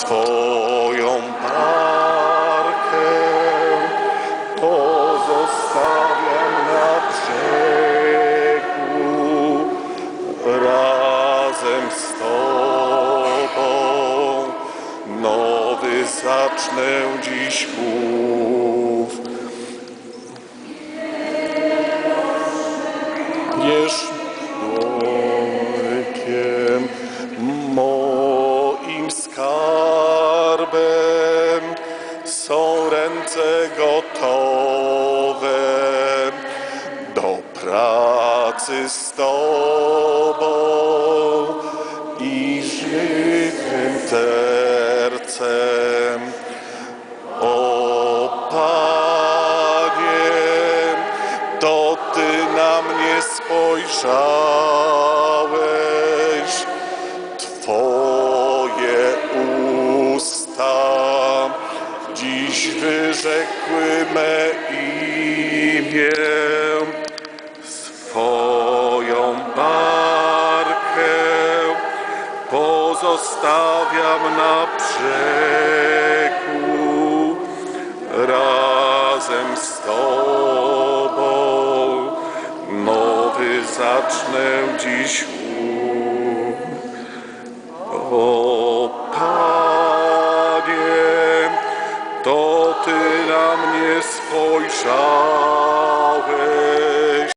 swoją barkę pozostawiam na brzegu razem z Tobą. Nowy zacznę dziś chów. Wierzchnikiem moim są ręce gotowe do pracy z Tobą i żytym tercem. O Panie, to Ty na mnie spojrzałeś, Twoje dziś wyrzekły me imię. Swoją barkę pozostawiam na brzegu razem z Tobą. Nowy zacznę dziś łuk. to Ty na mnie spojrzałeś.